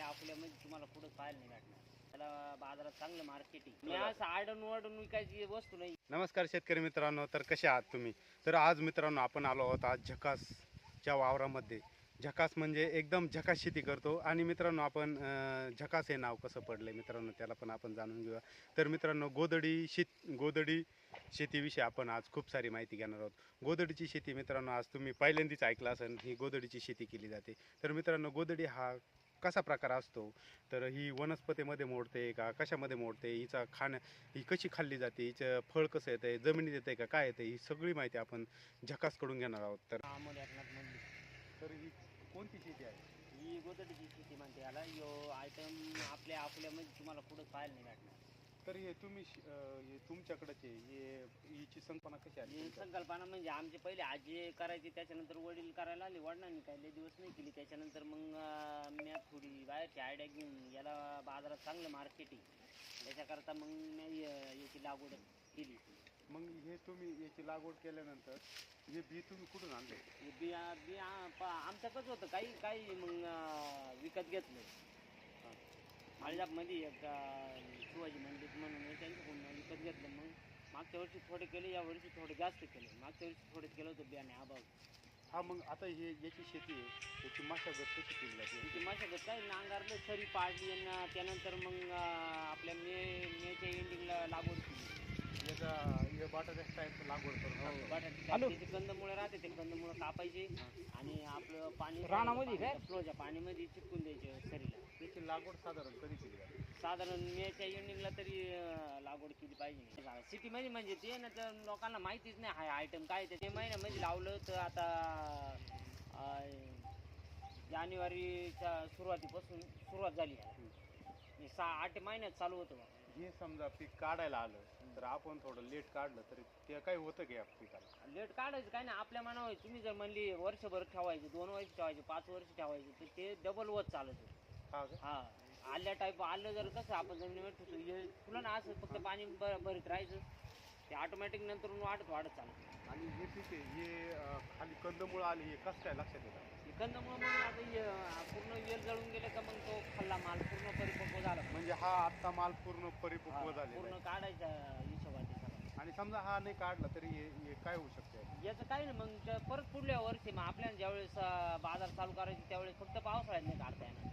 आपल्या अकोल्यामध्ये तुम्हाला पुढे पाहायला नाही भेटणार. त्याला बाजारात चांगलं मार्केटिंग मी असं आडून वाढून विकायची वस्तू नाही. नमस्कार शेतकरी मित्रांनो तर कसे आहात तुम्ही? तर आज मित्रांनो आपण आलो आहोत आज झकासच्या वावरामध्ये. झकास म्हणजे एकदम झकास शेती करतो. आणि मित्रांनो आपण झकास हे नाव कसं पडलं मित्रांनो त्याला पण आपण जाणून घेऊया. तर मित्रांनो गोदडी शेत गोदडी शेतीविषयी आपण आज खूप सारी माहिती घेणार आहोत. गोदडीची शेती मित्रांनो आज तुम्ही पहिल्यांदाच ऐकला असेल ही गोदडीची शेती केली जाते. तर मित्रांनो गोदडी हा कसा प्रकार असतो? तर ही वनस्पतीमध्ये मोडते का? कशामध्ये मोडते? हिचा खाण्या ही कशी खाल्ली जाते? हिचं फळ कसं येतं जमिनीत येते का? काय येते ही सगळी माहिती आपण झकासकडून घेणार आहोत. तर तर ही कोणती शेती आहे? ही गोदडीची शेती म्हणते याला. यो आयटम आपल्या अकोल्यामध्ये तुम्हाला कुठं पाहायला नाही भेटणार. तर हे तुम्ही श- अं, हे तुमच्याकडचे हे हिची संकल्पना कशी आली ही तुमच्या? संकल्पना म्हणजे आमचे पहिले आजी करायची त्याच्यानंतर वडील करायला आले वडिलांनी काही लय दिवस नाही केली. त्याच्यानंतर मग अं, मी थोडी बाहेरची आयडिया घेऊन याला बाजारात चांगलं मार्केटिंग त्याच्याकरता मग मी अं, याची लागवड केली. मग हे तुम्ही याची लागवड केल्यानंतर हे बी तुम्ही कुठून आणले? हे बिया बिया प- आमच्याकडंच होतं. काही काही मग अं, विकत घेतलं. मध्ये एक अं, शिवाजी मंदिर म्हणून त्यांच्याकडून विकत घेतलं. मग मागच्या वर्षी थोडे केले या वर्षी थोडे जास्त केले. मागच्या वर्षी थोडे केलं होतं बियाणे अभाव हा मग आता हे याची शेती आहे याची मशागत कशी केली जाते? तिची मशागत काय? नांगारलं सरी पाडली आणि त्यानंतर मग आपल्या मे मेच्या एंडिंगला लागवड केली. याचा हे लागवड करून हो, टाकतो. बटाटे त्याचे कंदमुळं राहते ते कंदमुळं कापायचे आणि आपलं पाणी रानामध्ये काय? फ्लोच्या पाणीमध्ये चिपकून द्यायचे सरीला याची लागवड साधारण कधी केली जाते? साधारण मेच्या एंडिंगला तरी अं, लागवड केली पाहिजे. सिटीमध्ये म्हणजे ते ना तर लोकांना माहितीच नाही हा आयटम काय ते ते महिन्यामध्ये लावलं तर आता अं, जानेवारीच्या सुरुवातीपासून सुरुवात झाली. सहा आठ महिन्यात चालू होतं बा. हे समजा पीक काढायला आलं तर आपण थोडं लेट काढलं तरी ते काही होतं का या पिकाला? लेट काढायचं काय नाही. आपल्या मनावर तुम्ही जर म्हणली वर्षभर ठेवायचे दोन वर्ष ठेवायचे पाच वर्ष ठेवायचे तर ते डबल होत चालत. हा का? हा. आल्या टाईप आलं जर कसं आपण जमिनीवर ठेवतो हे तुला ना असं फक्त पाणी भरीत राहायचं. ते ऑटोमॅटिक नंतर वाढत वाढत चालत. आणि हे पीक आहे हे अं, खाली कंदमुळं आली हे कसं काय लक्षात येतं? कंदमुळं मग आता हे, अं, पूर्ण वेल जळून गेलं का मग माल पूर्ण परिपक्व झाला. म्हणजे हा आत्ता माल पूर्ण परिपक्व हा, झालेला पूर्ण आहे. काढायचा सगळं. आणि समजा हा नाही काढला तरी हे हे काय होऊ शकते? याचं काही नाही मग परत पुढल्या वर्षी मग आपल्याला ज्यावेळेस अं, बाजार चालू करायचे त्यावेळेस फक्त पावसाळ्यात नाही काढता येणार.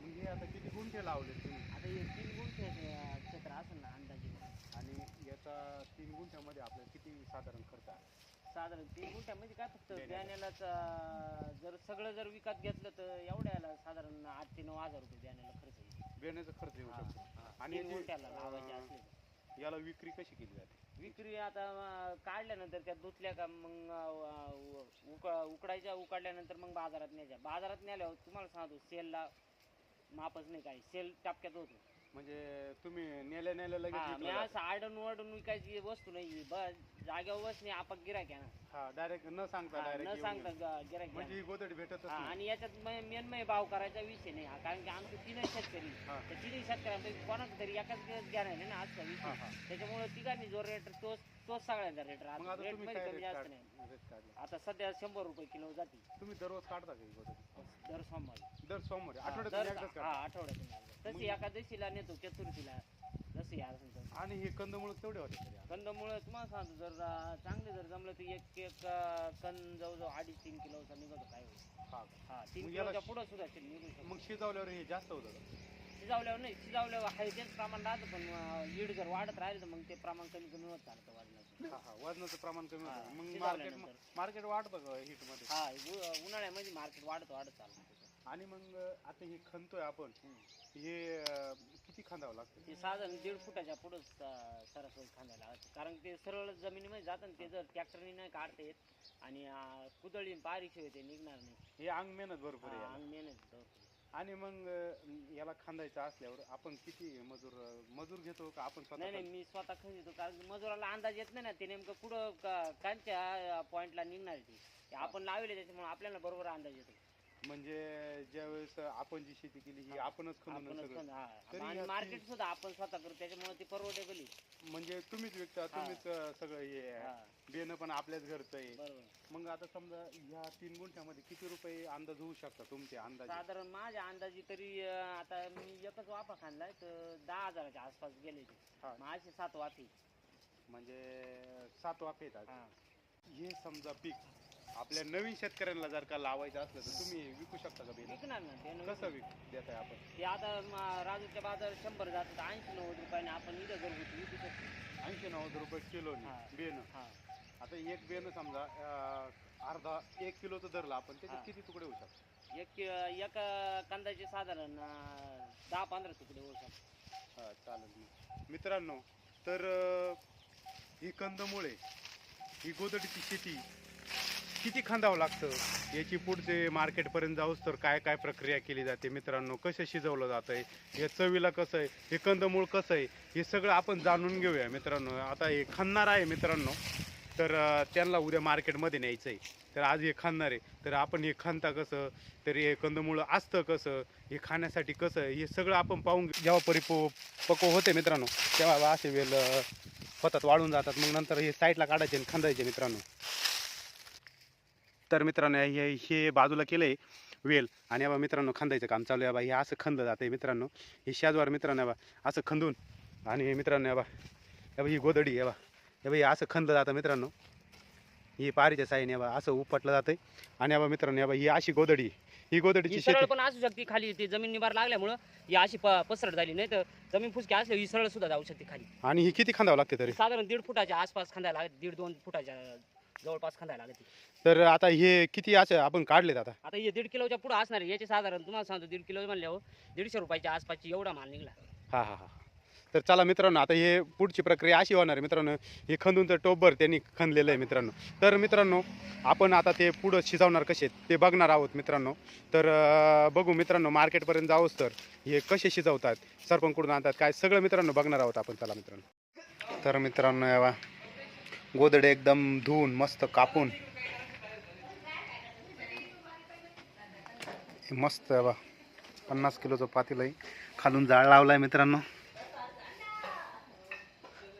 मग हे आता किती गुंठे लावले तुम्ही? आता हे तीन गुंठे अं, क्षेत्र असेल ना अंदाजे. आणि याचा तीन गुंठ्यामध्ये आपल्याला किती साधारण खर्च आहे साधारण तीन गुंठ्यामध्ये काय फक्त बियाण्याला. बियाण्यालाच अं, जर सगळं जर विकत घेतलं तर एवढ्याला साधारण आठ ते नऊ हजार रुपये बियाण्याला खर्च येईल बियाण्याचा खर्च येऊ हा, शकतो हा. आणि तीन याची, गुंठ्याला लावायचे अं, असले तर. याला विक्री कशी केली जाते विक्री आता अं, काढल्यानंतर त्या धुतल्या का मग अं, उक उकडायच्या उकडल्यानंतर मग बाजारात न्यायच्या बाजारात नेल्यावर तुम्हाला सांगतो सेलला मापच नाही काही सेल टपक्यात होतो म्हणजे तुम्ही नेल्या नेल्या लगेच हा, विकलं मी जातं. असं आडून वाढून विकायची वस्तू नाही बस जागेवर बस नाही आपण गिरायक आहे ना हा डायरेक्ट न सांगता हा, न डायरेक्ट सांगता गिरायक म्हणजे ही गोदडी भेटतच हा, नाही. आणि याच्यात मेनमय भाव करायचा विषय नाही हा कारण की आमचे तीनच शेतकरी हा. त्या तिन्ही शेतकऱ्यांपैकी कोणाचा तरी एकाच दिवस घ्या नाही ना आजचा हा, विषय. हा. त्याच्यामुळे तिघांनी जो रेट तोच तोच सगळ्यांचा रेट मग आता रेट तुम्ही मध्ये काय कमी रेट जास्त नाही. काढ- रेट काढला? आता सध्या शंभर रुपये किलो जाते. तुम्ही दररोज काढता का ही गोदडी? दर सोमवारी. दर सोमवारी. हा, आठवड्यातून दर- एकदाच हा काढता. आठवड्यातून. तशी एकादशीला नेतो चतुर्थीला. जसं या तसं. आणि हे कंदमुळ तेवढे होते तरी कंदमुळं तुम्हाला सांगतो जर चांगले जर जमलं तर एक एक अं, कण जवळजवळ अडीच तीन किलोचा निघतो काय होईल हा का? हा तीन मग याला किलोच्या पुढं सुद्धा ते निघू शकतो मग शिजवल्यावर हे जास्त होतं का? शिजावल्यावर नाही शिजावल्यावर आहे तेच प्रमाण राहतं पण अं, लीड जर वाढत राहिलं तर मग ते प्रमाण कमी कमी होत चालतं वाढण्याचं हा हा वजनाचं प्रमाण कमी हा, होतं मग शिजवल्यानंतर. मार्केट मार्केट वाढतं का हिटमध्ये हा उ- उन्हाळ्यामध्ये मार्केट वाढत वाढत चालतं. आणि मग आता हे खणतोय आपण. हे अं, किती खांदावं लागतं ते साधारण दीड फुटाच्या पुढं सरासरी खांद्याला लागतं. कारण ते सरळ जमिनीमध्ये जातं ना ते जर ट्रॅक्टरने नाही काढता येत आणि अं, कुदळी पारीशिवाय ते निघणार नाही हे अंग मेहनत भरपूर आहे याला. अंग मेहनत भरपूर. आणि मग अं, याला खांदायचं असल्यावर आपण किती मजूर मजूर घेतो का आपण नाही नाही स्वतः मी स्वतः खरेदी कारण मजुराला अंदाज येत नाही ना ते नेमकं कुठं क- कांच्या पॉईंटला निघणार ते ते आपण लावले त्याच्यामुळे आपल्याला बरोबर अंदाज येतो म्हणजे ज्यावेळेस आप आपण जी शेती केली ही आपणच खणून आपणच सगळं. पण. तरी आणि मार्केट सुद्धा आपण स्वतः करतो त्याच्यामुळे ते परवडेबल. आहे म्हणजे तुम्हीच विकता तुम्हीच अं, सगळं हे हा, बेन पण आपल्याच घरचं आहे. बरोबर. मग आता समजा ह्या तीन गुंठ्यामध्ये किती रुपये अंदाज होऊ शकता तुमचे अंदाजे? साधारण माझ्या अंदाजे तरी अं, आता मी एकच वाफा खाल्लाय तर दहा हजाराच्या आसपास गेले ते. हा. माझे सात वाफे. म्हणजे सात वाफ येतात हा. हे समजा पीक आपल्या नवीन शेतकऱ्यांना जर का लावायचं असलं तर तुम्ही विकू शकता का बेन विकणार ना ते नवीन. कसं विक देताय आपण ते आता म- राजूच्या बाजार शंभर जातात ऐंशी नव्वद रुपयाने आपण इथं घरगुती विकू शकतो ऐंशी नव्वद रुपये किलो हा. बेन हा आता एक बेन समजा अं, अर्धा एक किलोचं धरलं आपण त्याच्यात हा. किती तुकडे होऊ शकतात एक एक कांद्याचे साधारण अं, दहा पंधरा तुकडे होऊ शकतात हा चालेल मग. मित्रांनो तर अं, ही कंदमुळे ही गोदडीची शेती किती खांदावं लागतं? याची पुढचे मार्केटपर्यंत जाऊस तर काय काय प्रक्रिया केली जाते? मित्रांनो कसं शिजवलं जातं आहे हे चवीला कसं आहे? हे कंदमूळ कसं आहे? हे सगळं आपण जाणून घेऊया मित्रांनो. आता हे खाणार आहे मित्रांनो. तर त्यांना उद्या मार्केटमध्ये न्यायचं आहे. तर आज हे खाणार आहे. तर आपण हे खांता कसं? तर हे कंदमुळं असतं कसं? हे खाण्यासाठी कसं आहे? हे सगळं आपण पाहून जेव्हा परिपो पको होते मित्रांनो तेव्हा असे वेल होतात वाळून जातात. मग नंतर हे साईडला काढायचे आणि खांदायचे मित्रांनो. तर मित्रांनो हे हे बाजूला केलंय वेल. आणि बा मित्रांनो खंदायचं काम चालू आहे. बा हे असं खंद जाते मित्रांनो. हे शेजवार मित्रांनो बा असं खंदून. आणि मित्रांनो बा हे बा ही गोदडी आहे बा हे बा हे असं खंद जातं मित्रांनो. ही पारीच्या साईने बा असं उपटलं जातंय. आणि बा मित्रांनो बा ही अशी गोदडी ही गोदडीची सरळ पण असू शकते खाली ते जमीन निबार लागल्यामुळं ही अशी प- पसरट झाली. नाही तर जमीन फुसकी असल्यावर ही सरळ सुद्धा जाऊ शकते खाली. आणि ही किती खांदावं लागते तरी? साधारण दीड फुटाच्या आसपास खांदायला दीड दोन फुटाच्या जवळपास खांदायला लागते तर आता हे किती असं आपण काढलेत आता? आता हे दीड किलोच्या पुढे असणार आहे. याचे साधारण तुम्हाला सांगतो दीड किलो म्हणल्यावर दीडशे रुपयाच्या आसपासची एवढा माल निघला. हा हा हा. तर चला मित्रांनो आता हे पुढची प्रक्रिया अशी होणार आहे. मित्रांनो हे खंदूनचं टोपभर त्यांनी खणलेलं आहे मित्रांनो. तर मित्रांनो आपण आता ते पुढं शिजवणार कसे ते बघणार आहोत मित्रांनो. तर अं, बघू मित्रांनो मार्केटपर्यंत जाऊच तर हे कसे शिजवतात सरपण कुठून आणतात काय सगळं मित्रांनो बघणार आहोत आपण. चला मित्रांनो. तर मित्रांनो यावा गोदडे एकदम धुवून मस्त कापून. मस्त आहे बा. पन्नास किलोचं पातील आहे. खालून जाळ लावला आहे मित्रांनो.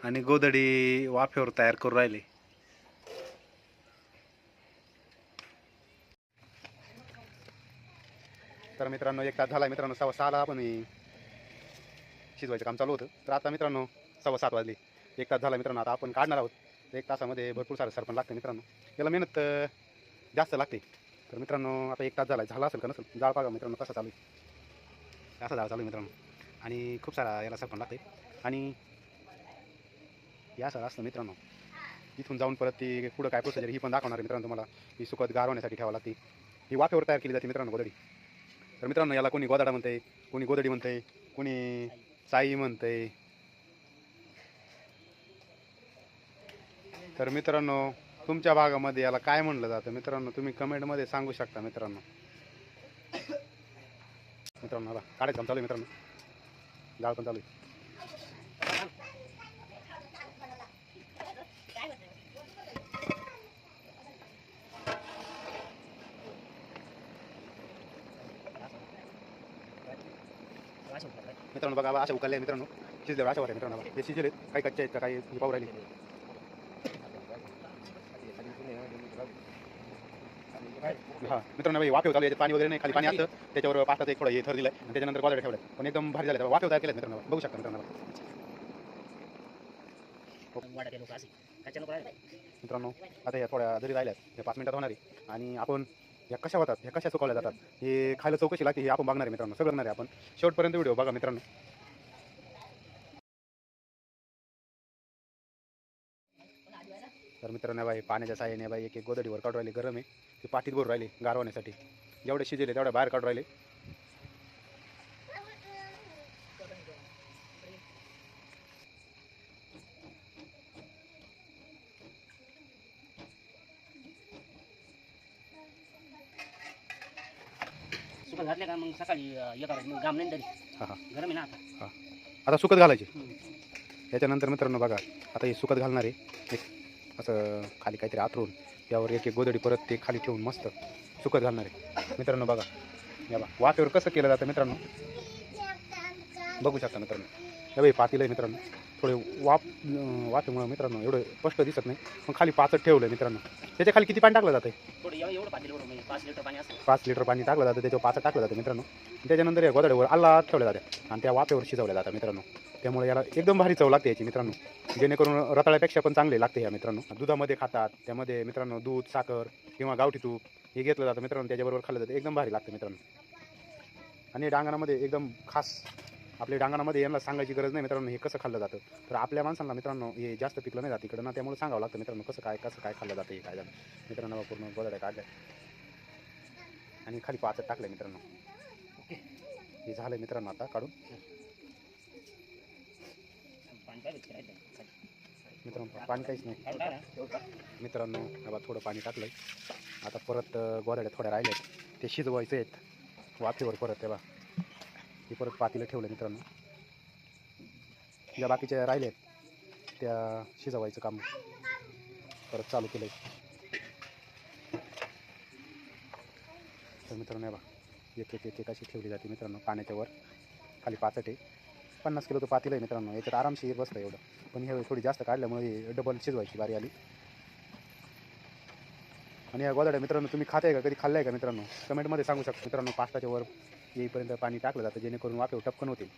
आणि गोदडी वाफेवर तयार करून राहिली. तर मित्रांनो एक तास झाला मित्रांनो सव्वा सहाला आपण शिजवायचं काम चालू होतं. तर आता मित्रांनो सव्वा सात वाजली. एक तास झाला मित्रांनो आता आपण काढणार आहोत. एक तासामध्ये भरपूर सारं सरपण लागतं मित्रांनो. याला मेहनत जास्त लागते. तर मित्रांनो आता एक तास झाला झाला असेल का नसेल? जाळ पागा मित्रांनो कसा चालू आहे. असा जाळ चालू आहे मित्रांनो. आणि खूप सारा याला सरपण लागते. आणि या सारं असतं मित्रांनो. इथून जाऊन परत ती पुढं काय प्रोसिजर ही पण दाखवणार आहे मित्रांनो तुम्हाला. ही सुकत गारवण्यासाठी ठेवावं लागते. ही वाफेवर तयार केली जाते मित्रांनो गोदडी तर मित्रांनो याला कोणी गोदाडा म्हणते कोणी गोदडी म्हणते कोणी साई म्हणते तर मित्रांनो तुमच्या भागामध्ये याला काय म्हणलं जातं? मित्रांनो तुम्ही कमेंटमध्ये सांगू शकता मित्रांनो. मित्रांनो आता काढायचं चालू आहे मित्रांनो. जाळ पण चालू आहे. मित्रांनो बघा अशा उकलले मित्रांनो. शिजल्यावर अशा वाटते मित्रांनो हे शिजले काही कच्चे आहेत काही पाहू राहिली. हा. मित्रांनो बाई वाफेव चालू पाणी वगैरे नाही खाली पाणी असतं त्याच्यावर पास्ताचं एक थोडं हे थर दिलं आणि त्याच्यानंतर गोदडे ठेवलं पण एकदम भारी झालं वाफेव तयार केलं मित्रांनो. बघू शकता मित्रांनो मित्रांनो आता या थोड्या जरी राहिल्यात या पाच मिनिटात होणार. आहे आणि आपण या कशा होतात ह्या कशा सुकवल्या जातात हे खायला चौकशी लागते हे आपण बघणार आहे मित्रांनो. सगळं बघणार आहे आपण. शेवटपर्यंत व्हिडिओ बघा मित्रांनो. तर मित्रांनो बाई पाण्याच्या साह्याने बाई एक एक गोदडीवर काढून राहिले गरम आहे. ते पाठीत भरून राहिले गार होण्यासाठी जेवढे शिजले तेवढ्या बाहेर काढून राहिले. सुकत घातले का? मग सकाळी अं, हे करायचं मग घाम नाही तरी. हा हा. गरम आहे ना आता? आता सुकत घालायचे. हम्म. त्याच्यानंतर मित्रांनो बघा आता हे सुकत घालणार आहे. एक असं खाली काहीतरी आथरून यावर एक एक गोदडी परत ते खाली ठेवून मस्त सुकत घालणार आहे. मित्रांनो बघा. या बा वाफेवर कसं केलं जातं मित्रांनो? बघू शकता मित्रांनो. या बाई पातील आहे मित्रांनो. थोडे वाफ अं, वाफेमुळं मित्रांनो एवढं स्पष्ट दिसत नाही. पण खाली पाचट ठेवलं मित्रांनो. त्याच्याखाली किती पाणी टाकलं जातं म्हणजे पाच लिटर पाणी असतं. पाच लिटर पाणी टाकलं जातं त्याच्यावर पाच टाकलं जातं मित्रांनो. त्याच्यानंतर या गोदड्यावर आल्ला ठेवल्या जातात आणि त्या वाफेवर शिजवल्या जातात मित्रांनो. त्यामुळे याला एकदम भारी चव लागते याची मित्रांनो. जेणेकरून रताळ्यापेक्षा पण चांगले लागते या मित्रांनो. दुधामध्ये खातात त्यामध्ये मित्रांनो दूध साखर किंवा गावठी तूप हे घेतलं जातं मित्रांनो. त्याच्याबरोबर खाल्लं जातं एकदम भारी लागतं मित्रांनो. आणि डांगणामध्ये एकदम खास आपल्या डांगणामध्ये यांना सांगायची गरज नाही मित्रांनो हे कसं खाल्लं जातं? तर आपल्या माणसांना मित्रांनो हे जास्त पिकलं नाही जात इकडं. ना त्यामुळे सांगावं लागतं मित्रांनो कसं काय कसं काय खाल्लं जातं हे काय झालं? मित्रांनो पूर्ण गोदड्या काढल्या. आणि खाली पाचट टाकलं मित्रांनो. हे झालं मित्रांनो आता काढून. मित्रांनो पाणी काहीच नाही. मित्रांनो बाबा थोडं पाणी टाकलंय. आता परत अं, गोदाड्या थोड्या राहिल्या ते शिजवायचे आहेत वाफेवर परत तेव्हा हे परत पातीला ठेवलं मित्रांनो. ज्या बाकीच्या राहिल्या आहेत त्या शिजवायचं काम परत चालू केलंय. तर मित्रांनो बा एक एक एक एक अशी ठेवली जाते मित्रांनो पाण्याच्या वर खाली पाचट आहे. पन्नास तर पातील आहे मित्रांनो. याच्यात आरामशीर बसतं एवढं. पण ह्यावेळी थोडी जास्त काढल्यामुळे डबल शिजवायची बारी आली. आणि या गोदाड्या मित्रांनो तुम्ही खाताय का? कधी खाल्लाय का मित्रांनो? कमेंटमध्ये सांगू शकता. मित्रांनो पास्ताच्या वर येईपर्यंत पाणी टाकलं जातं जेणेकरून वाफेवर टपकन होतील.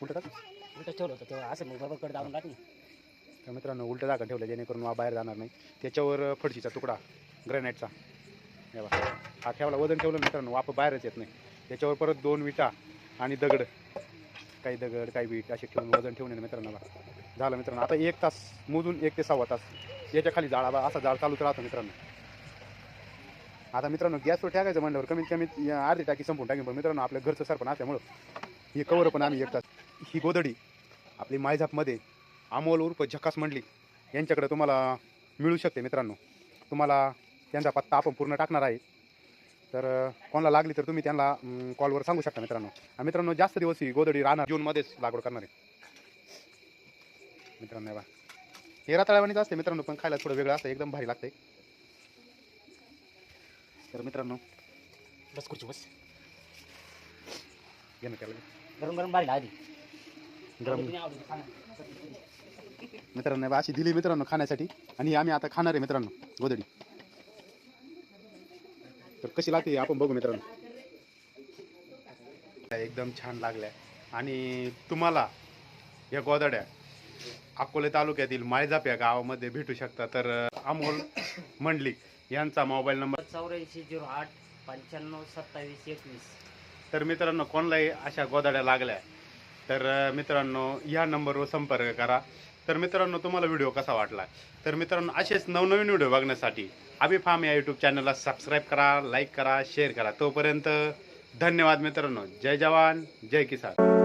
उलटं ठेवलं होतं तेव्हा असं बरोबर दाबून. तर मित्रांनो उलटं जागा ठेवलं जेणेकरून बाहेर जाणार नाही. त्याच्यावर फडशीचा तुकडा ग्रॅनाईटचा हा ठेवला. वजन ठेवलं मित्रांनो वाप बाहेरच येत नाही. त्याच्यावर परत दोन विटा आणि दगड. काही दगड काही वीट असे ठेवून वजन ठेवून आहे ना मित्रांनो झालं मित्रांनो. आता एक तास मोजून एक ते सव्वा तास. याच्या खाली जाळा बा असा जाळ चालूच राहतो मित्रांनो. आता मित्रांनो गॅसवर टाकायचं म्हणल्यावर कमीत कमी अर्धी टाकी संपून टाकी पण मित्रांनो आपल्या घरचं सरपण असल्यामुळं ही कवर पण आम्ही एक तास. ही गोदडी आपली मायझापमध्ये अमोल उर्फ झकास मंडली यांच्याकडे तुम्हाला मिळू शकते मित्रांनो. तुम्हाला त्यांचा पत्ता आपण पूर्ण टाकणार आहे. तर कोणाला लागली तर तुम्ही त्यांना कॉलवर सांगू शकता मित्रांनो. आणि मित्रांनो जास्त दिवस ही गोदडी राहणार जूनमध्येच लागवड करणार आहे. मित्रांनो बा हे रताळ्यावानीच असते मित्रांनो पण खायला थोडं वेगळं असतं एकदम भारी लागते तर मित्रांनो बस खुर्ची बस. घे ना त्याला. गरम गरम बारी आधी गरम. मित्रांनो बा, अशी दिली मित्रांनो खाण्यासाठी. आणि आम्ही आता खाणार आहे मित्रांनो गोदडी. तर कशी लागते आपण बघू मित्रांनो. एकदम छान लागल्या. आणि तुम्हाला या गोदड्या अकोले तालुक्यातील माळजाप या गावामध्ये भेटू शकता. तर अमोल मंडलिक यांचा मोबाईल नंबर चौऱ्याऐंशी झिरो आठ पंच्याण्णव सत्तावीस एकवीस. तर मित्रांनो कोणालाही अशा गोदाड्या लागल्या तर मित्रांनो या नंबरवर संपर्क करा. तर मित्रांनो तुम्हाला व्हिडिओ कसा वाटला? तर मित्रांनो असेच नवनवीन व्हिडिओ बघण्यासाठी आबी फार्म या यूट्यूब चॅनलला सबस्क्राईब करा लाईक करा शेअर करा. तोपर्यंत धन्यवाद मित्रांनो. जय जवान जय किसान.